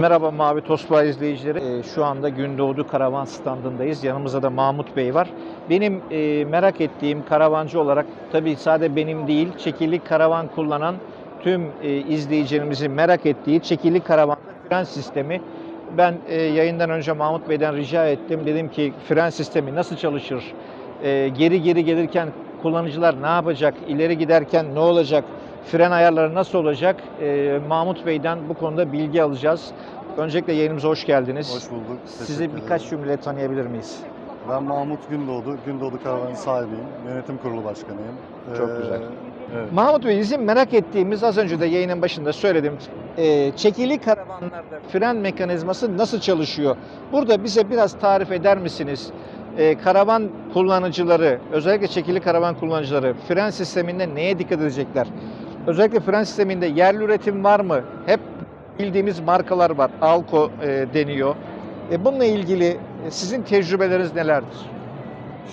Merhaba Mavi Tosba izleyicileri. Ee, Şu anda Gündoğdu Karavan standındayız. Yanımızda da Mahmut Bey var. Benim e, merak ettiğim karavancı olarak tabii sadece benim değil, çekili karavan kullanan tüm e, izleyicilerimizin merak ettiği çekili karavanda fren sistemi. Ben e, yayından önce Mahmut Bey'den rica ettim. Dedim ki fren sistemi nasıl çalışır? E, geri geri gelirken kullanıcılar ne yapacak? İleri giderken ne olacak? Fren ayarları nasıl olacak? E, Mahmut Bey'den bu konuda bilgi alacağız. Öncelikle yayınımıza hoş geldiniz. Hoş bulduk. Sizi Teşekkür birkaç ederim. cümle tanıyabilir miyiz? Ben Mahmut Gündoğdu. Gündoğdu Karavanı sahibiyim. Yönetim kurulu başkanıyım. Çok güzel. Evet. Mahmut Bey bizim merak ettiğimiz az önce de yayının başında söyledim. Ee, çekili karavanlarda fren mekanizması nasıl çalışıyor? Burada bize biraz tarif eder misiniz? Ee, karavan kullanıcıları, özellikle çekili karavan kullanıcıları fren sisteminde neye dikkat edecekler? Özellikle fren sisteminde yerli üretim var mı? Hep bildiğimiz markalar var. Alco e, deniyor. E, bununla ilgili e, sizin tecrübeleriniz nelerdir?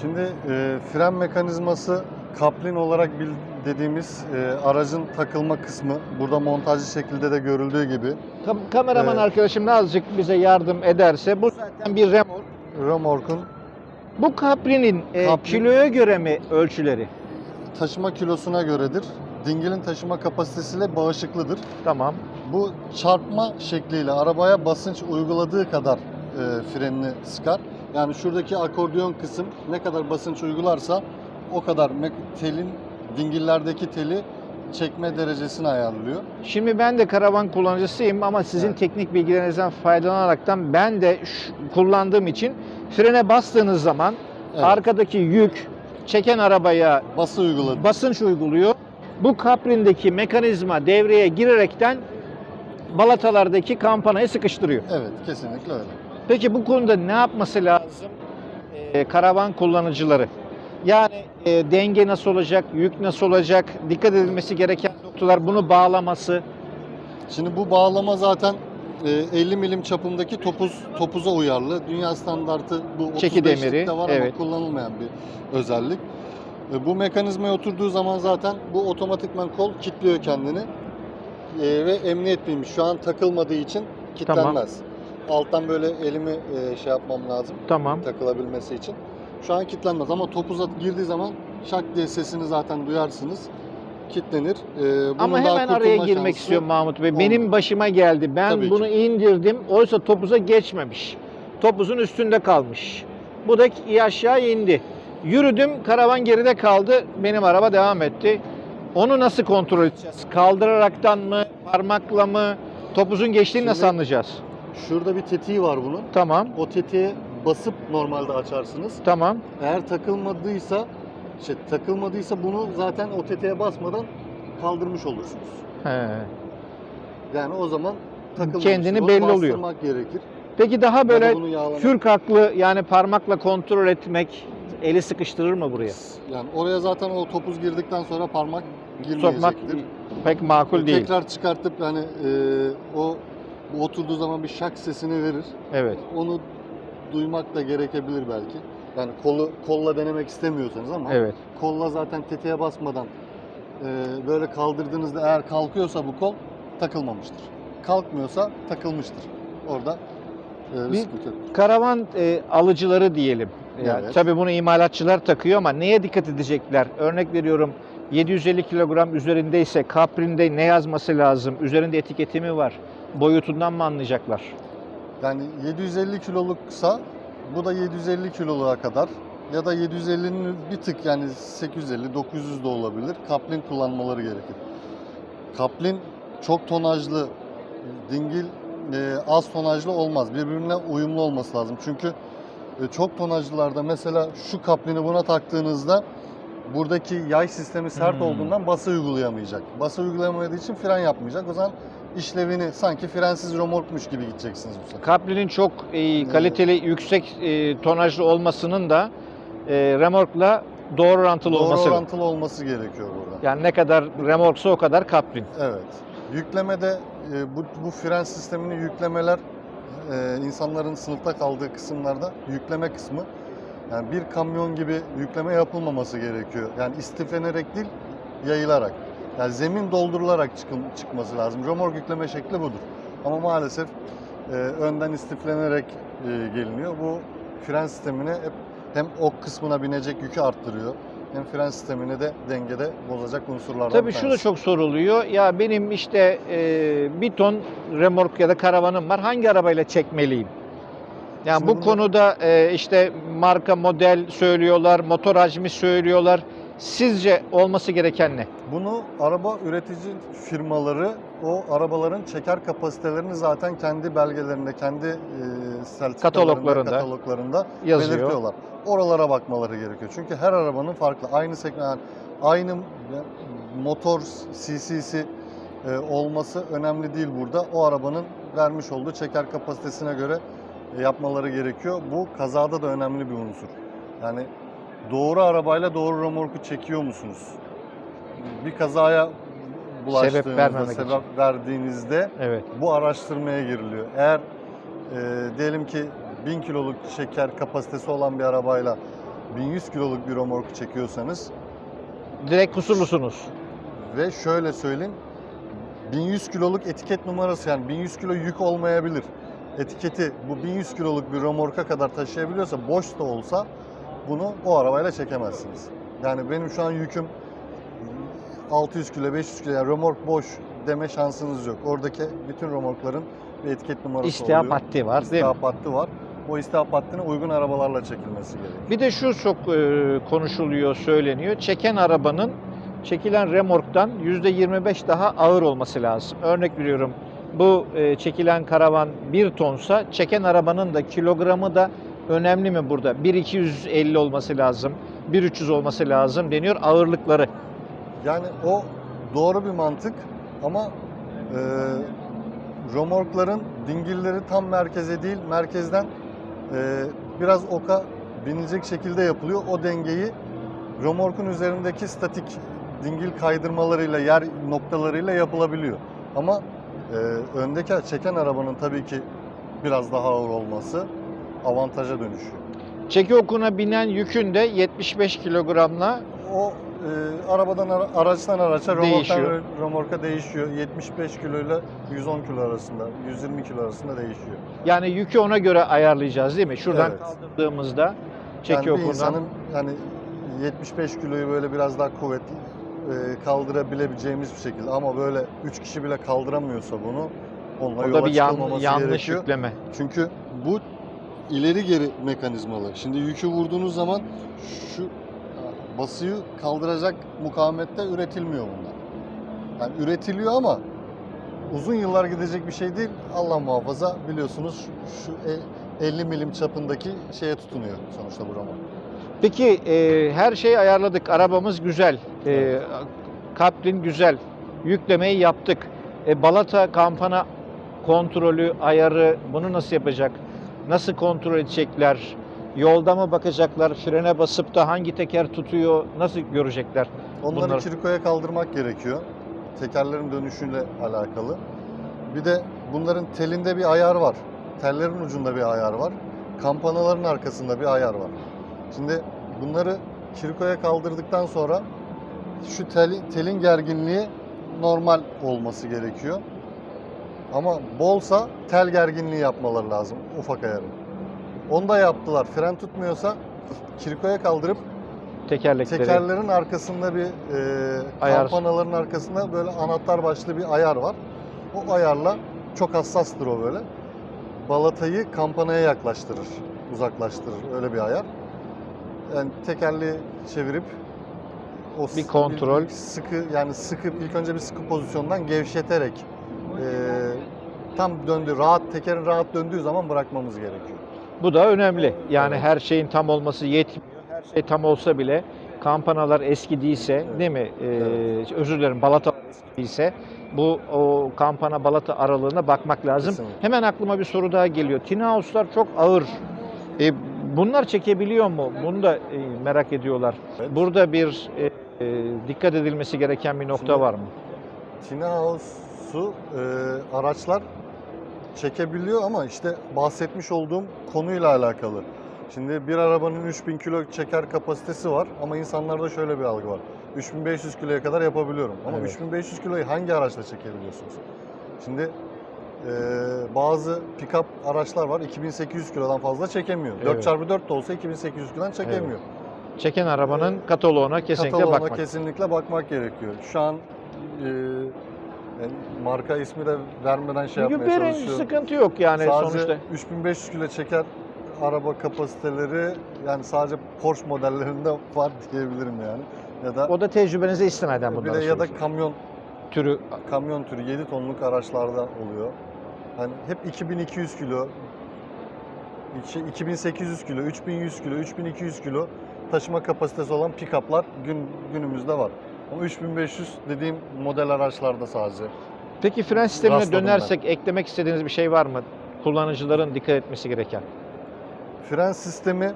Şimdi e, fren mekanizması kaplin olarak bil, dediğimiz e, aracın takılma kısmı. Burada montajlı şekilde de görüldüğü gibi. Kam- kameraman Evet. arkadaşım azıcık bize yardım ederse bu zaten bir remork. Römorkun Bu kaprinin e, kiloya göre mi ölçüleri? taşıma kilosuna göredir. Dingilin taşıma kapasitesiyle bağışıklıdır. Tamam. Bu çarpma şekliyle arabaya basınç uyguladığı kadar e, frenini sıkar. Yani şuradaki akordeon kısım ne kadar basınç uygularsa o kadar telin dingillerdeki teli çekme derecesini ayarlıyor. Şimdi ben de karavan kullanıcısıyım ama sizin Evet. teknik bilgilerinizden faydalanaraktan ben de kullandığım için frene bastığınız zaman Evet, arkadaki yük çeken arabaya bası uyguladı. basınç uyguluyor. Bu kaprindeki mekanizma devreye girerekten balatalardaki kampanayı sıkıştırıyor. Evet, kesinlikle öyle. Peki bu konuda ne yapması lazım e, karavan kullanıcıları? Yani e, denge nasıl olacak, yük nasıl olacak, dikkat edilmesi gereken noktalar, bunu bağlaması. Şimdi bu bağlama zaten e, 50 milim çapındaki topuz topuza uyarlı. Dünya standartı bu Çeki 35'likte demiri, var evet. ama kullanılmayan bir özellik. E, Bu mekanizmaya oturduğu zaman zaten bu otomatikman kol kilitliyor kendini. E, ve emniyetliymiş. Şu an takılmadığı için kilitlenmez. Alttan böyle elimi e, şey yapmam lazım Tamam. takılabilmesi için. Şu an kilitlenmez ama topuza girdiği zaman şak diye sesini zaten duyarsınız. Kilitlenir. E, bunun Ama hemen araya girmek istiyorum Mahmut Bey. olmaz. Benim başıma geldi. Ben Tabii ki. bunu indirdim. Oysa topuza geçmemiş. Topuzun üstünde kalmış. Bu da aşağı indi. Yürüdüm, karavan geride kaldı. Benim araba devam etti. Onu nasıl kontrol edeceğiz? Kaldıraraktan mı, parmakla mı? Topuzun geçtiğini nasıl Şimdi- anlayacağız? Şurada bir tetiği var bunun. Tamam, O tetiğe basıp normalde açarsınız. tamam. Eğer takılmadıysa, şey takılmadıysa bunu zaten o tetiğe basmadan kaldırmış olursunuz. He. Yani o zaman takılmamıştır. Kendini Onu belli oluyor. gerekir. Peki daha böyle kürk haklı yani parmakla kontrol etmek eli sıkıştırır mı buraya? Yani oraya zaten o topuz girdikten sonra parmak girmeyecektir. Sokmak pek makul değil. Tekrar çıkartıp yani e, o bu oturduğu zaman bir şak sesini verir. Evet. Onu duymak da gerekebilir belki. Yani kolu kolla denemek istemiyorsanız ama Evet. kolla zaten tetiğe basmadan e, böyle kaldırdığınızda eğer kalkıyorsa bu kol takılmamıştır. Kalkmıyorsa takılmıştır. Orada e, bir Bir- sıkıntı yok. Karavan e, alıcıları diyelim. Yani Evet. Tabii bunu imalatçılar takıyor ama neye dikkat edecekler? Örnek veriyorum 750 kilogram üzerindeyse kaprinde ne yazması lazım? Üzerinde etiketi mi var? Boyutundan mı anlayacaklar? Yani 750 kiloluksa bu da 750 kiloluğa kadar ya da 750'nin bir tık yani 850 900 de olabilir. Kaplin kullanmaları gerekir. Kaplin çok tonajlı, dingil e, az tonajlı olmaz. Birbirine uyumlu olması lazım. Çünkü çok tonajlılarda mesela şu kaplini buna taktığınızda buradaki yay sistemi sert Hmm. olduğundan bası uygulayamayacak. Bası uygulayamadığı için fren yapmayacak. O zaman işlevini sanki frensiz romorkmuş gibi gideceksiniz bu sefer. Kaprinin çok e, kaliteli, yüksek e, tonajlı olmasının da e, remorkla doğru orantılı Doğru olması. orantılı olması gerekiyor burada. Yani ne kadar remorksa o kadar kaprin. Evet. Yüklemede e, bu, bu fren sistemini yüklemeler e, insanların sınıfta kaldığı kısımlarda yükleme kısmı yani bir kamyon gibi yükleme yapılmaması gerekiyor. Yani istiflenerek değil, yayılarak. Yani zemin doldurularak çıkın, çıkması lazım. Römork yükleme şekli budur. Ama maalesef e, önden istiflenerek e, geliniyor. Bu fren sistemine hep hem ok kısmına binecek yükü arttırıyor hem fren sistemini de dengede bozacak unsurlardan Tabii şu da çok soruluyor. Ya benim işte e, bir ton remork ya da karavanım var. Hangi arabayla çekmeliyim? Yani Şimdi bu bunu- konuda e, işte marka model söylüyorlar, motor hacmi söylüyorlar. Sizce olması gereken ne? Bunu araba üretici firmaları o arabaların çeker kapasitelerini zaten kendi belgelerinde, kendi e, sertifikalarında, Kataloglarında. kataloglarında Yazıyor. belirtiyorlar. Oralara bakmaları gerekiyor. Çünkü her arabanın farklı. Aynı segment, aynı motor CC'si e, olması önemli değil burada. O arabanın vermiş olduğu çeker kapasitesine göre e, yapmaları gerekiyor. Bu kazada da önemli bir unsur. Yani doğru arabayla doğru remorku çekiyor musunuz? Bir kazaya bulaştığınızda, vermemek sebep için. verdiğinizde Evet. bu araştırmaya giriliyor. Eğer e, diyelim ki 1000 kiloluk şeker kapasitesi olan bir arabayla 1100 kiloluk bir remorku çekiyorsanız Direkt kusurlusunuz. ve şöyle söyleyeyim 1100 kiloluk etiket numarası yani 1100 kilo yük olmayabilir. Etiketi bu 1100 kiloluk bir remorka kadar taşıyabiliyorsa boş da olsa bunu o arabayla çekemezsiniz. Yani benim şu an yüküm 600 kilo 500 kilo yani remork boş deme şansınız yok. Oradaki bütün remorkların bir etiket numarası İstihap oluyor. haddi var değil mi? İstihap hattı var. O istihap hattına uygun arabalarla çekilmesi gerekiyor. Bir de şu çok e, konuşuluyor, söyleniyor. Çeken arabanın çekilen remorktan %25 daha ağır olması lazım. Örnek veriyorum bu e, çekilen karavan 1 tonsa çeken arabanın da kilogramı da önemli mi burada? 1.250 olması lazım, 1.300 olması lazım deniyor ağırlıkları. Yani o doğru bir mantık ama e, romorkların dingilleri tam merkeze değil merkezden e, biraz oka binilecek şekilde yapılıyor. O dengeyi romorkun üzerindeki statik dingil kaydırmalarıyla yer noktalarıyla yapılabiliyor. Ama e, öndeki çeken arabanın tabii ki biraz daha ağır olması avantaja dönüşüyor. Çeki okuna binen yükün de 75 kilogramla O e, arabadan ara- araçtan araça, Değişiyor. romorka değişiyor. 75 kilo ile 110 kilo arasında, 120 kilo arasında değişiyor. yani yükü ona göre ayarlayacağız değil mi? Şuradan Evet. kaldırdığımızda çeki yani bir okundan insanın yani 75 kiloyu böyle biraz daha kuvvetli e, kaldırabilebileceğimiz bir şekilde ama böyle 3 kişi bile kaldıramıyorsa bunu onunla o yola da bir yan- çıkılmaması yanlış gerekiyor. yükleme. Çünkü bu ileri geri mekanizmalı. Şimdi yükü vurduğunuz zaman şu basıyı kaldıracak mukavemette üretilmiyor bunlar. Yani üretiliyor ama uzun yıllar gidecek bir şey değil. Allah muhafaza biliyorsunuz şu el- 50 milim çapındaki şeye tutunuyor sonuçta bu roman. Peki e, her şeyi ayarladık. Arabamız güzel. E, Evet. Kaplin güzel. Yüklemeyi yaptık. E, balata kampana kontrolü, ayarı bunu nasıl yapacak? Nasıl kontrol edecekler? Yolda mı bakacaklar? Frene basıp da hangi teker tutuyor? Nasıl görecekler? Onları Bunlar- kirikoya kaldırmak gerekiyor. Tekerlerin dönüşüyle alakalı. Bir de bunların telinde bir ayar var. Tellerin ucunda bir ayar var. Kampanaların arkasında bir ayar var. Şimdi bunları kirikoya kaldırdıktan sonra şu tel, telin gerginliği normal olması gerekiyor. Ama bolsa tel gerginliği yapmaları lazım ufak ayarı. Onu da yaptılar. Fren tutmuyorsa kirikoya kaldırıp Tekerlekleri. Tekerlerin arkasında bir e, Ayar. kampanaların arkasında böyle anahtar başlı bir ayar var. O ayarla çok hassastır o böyle. Balatayı kampanaya yaklaştırır, uzaklaştırır öyle bir ayar. Yani tekerleği çevirip o s- kontrol. bir sıkı yani sıkı ilk önce bir sıkı pozisyondan gevşeterek e, tam döndü rahat tekerin rahat döndüğü zaman bırakmamız gerekiyor. Bu da önemli. Yani Evet. her şeyin tam olması yetmiyor. Her şey tam olsa bile kampanalar eski değilse Evet. değil mi? Ee, Evet. Özür dilerim balata eski değilse bu o kampana balata aralığına bakmak lazım. Kesinlikle. Hemen aklıma bir soru daha geliyor. Tina House'lar çok ağır. E, bunlar çekebiliyor mu? Bunu da e, merak ediyorlar. Evet. Burada bir e, e, dikkat edilmesi gereken bir nokta Şimdi- var mı? Tina House'u e, araçlar çekebiliyor ama işte bahsetmiş olduğum konuyla alakalı. Şimdi bir arabanın 3000 kilo çeker kapasitesi var ama insanlarda şöyle bir algı var. 3500 kiloya kadar yapabiliyorum. Ama Evet. 3500 kiloyu hangi araçla çekebiliyorsunuz? Şimdi e, bazı pick-up araçlar var 2800 kilodan fazla çekemiyor. Evet. 4x4 de olsa 2800 kilodan çekemiyor. Çeken arabanın kataloğuna kesinlikle Kataloğuna bakmak. kesinlikle bakmak gerekiyor. Şu an e, yani marka ismi de vermeden şey yapmaya Verin, çalışıyorum. sıkıntı yok yani sadece sonuçta. 3500 kilo çeken araba kapasiteleri yani sadece Porsche modellerinde var diyebilirim yani. Ya da O da tecrübenize istinaden bir bunları de ya da söylüyorsunuz. kamyon türü kamyon türü 7 tonluk araçlarda oluyor. Hani hep 2200 kilo, iki- 2800 kilo, 3100 kilo, 3200 kilo taşıma kapasitesi olan pick-up'lar gün, günümüzde var. Ama 3500 dediğim model araçlarda sadece. Peki fren sistemine Rastladım dönersek eklemek istediğiniz bir şey var mı? Kullanıcıların dikkat etmesi gereken. Fren sistemi e,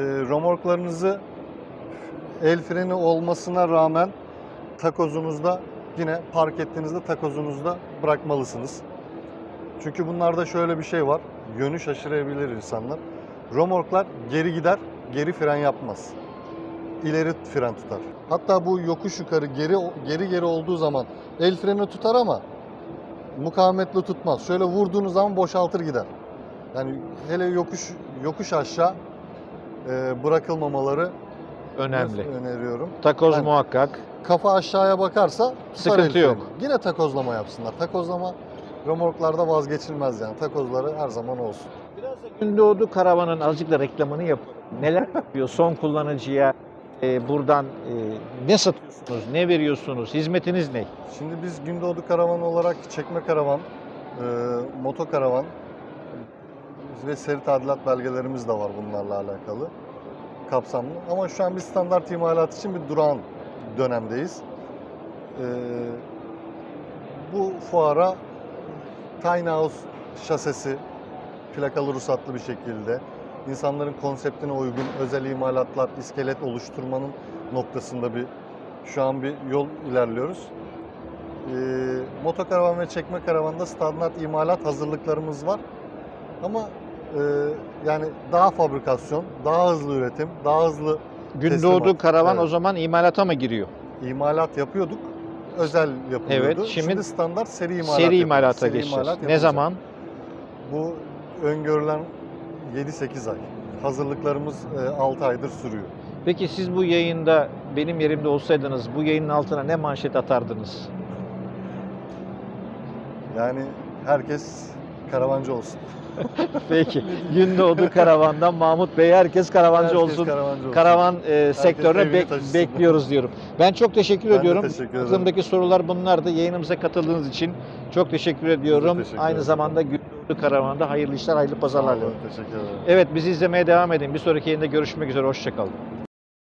romorklarınızı el freni olmasına rağmen takozunuzda yine park ettiğinizde takozunuzda bırakmalısınız. Çünkü bunlarda şöyle bir şey var. Yönü şaşırabilir insanlar. Romorklar geri gider, geri fren yapmaz. İleri fren tutar. Hatta bu yokuş yukarı geri geri geri olduğu zaman el freni tutar ama mukavemetli tutmaz. Şöyle vurduğunuz zaman boşaltır gider. Yani hele yokuş yokuş aşağı e, bırakılmamaları Önemli. öneriyorum. Takoz Yani- muhakkak. Kafa aşağıya bakarsa Sıkıntı yok. Yine takozlama yapsınlar. Takozlama remorklarda vazgeçilmez yani. Takozları her zaman olsun. Biraz da Gündoğdu Karavan'ın azıcık da reklamını yap. Neler yapıyor son kullanıcıya? E, buradan e, ne satıyorsunuz? Ne veriyorsunuz? Hizmetiniz ne? Şimdi biz Gündoğdu Karavan olarak çekme karavan, e, moto karavan ve seri tadilat belgelerimiz de var bunlarla alakalı kapsamlı. Ama şu an bir standart imalat için bir durağan dönemdeyiz. E, bu fuara Tiny House şasesi plakalı ruhsatlı bir şekilde insanların konseptine uygun özel imalatlar, iskelet oluşturmanın noktasında bir şu an bir yol ilerliyoruz. Ee, motokaravan ve çekme karavanda standart imalat hazırlıklarımız var. Ama e, yani daha fabrikasyon, daha hızlı üretim, daha hızlı Gündoğdu Teslimat, Karavan evet. o zaman imalata mı giriyor? imalat yapıyorduk. Özel yapılıyordu. Evet, şimdi standart seri imalat Seri yapıyoruz. imalata Seri geçeceğiz. imalat Ne zaman? Bu öngörülen 7-8 ay. Hazırlıklarımız 6 aydır sürüyor. Peki siz bu yayında benim yerimde olsaydınız bu yayının altına ne manşet atardınız? Yani herkes karavancı olsun. Peki. Gündoğdu Karavan'dan Mahmut Bey herkes karavancı Herkes olsun. karavancı olsun. Karavan e, sektörüne bek- taşısın. bekliyoruz diyorum. Ben çok teşekkür Ben ediyorum. teşekkür ederim. Aklımdaki sorular bunlardı. Yayınımıza katıldığınız için çok teşekkür ediyorum. teşekkür Aynı ederiz. zamanda Gündoğdu Karavan'da hayırlı işler, hayırlı pazarlar diliyorum. Teşekkür ederim. Evet bizi izlemeye devam edin. Bir sonraki yayında görüşmek üzere. Hoşçakalın.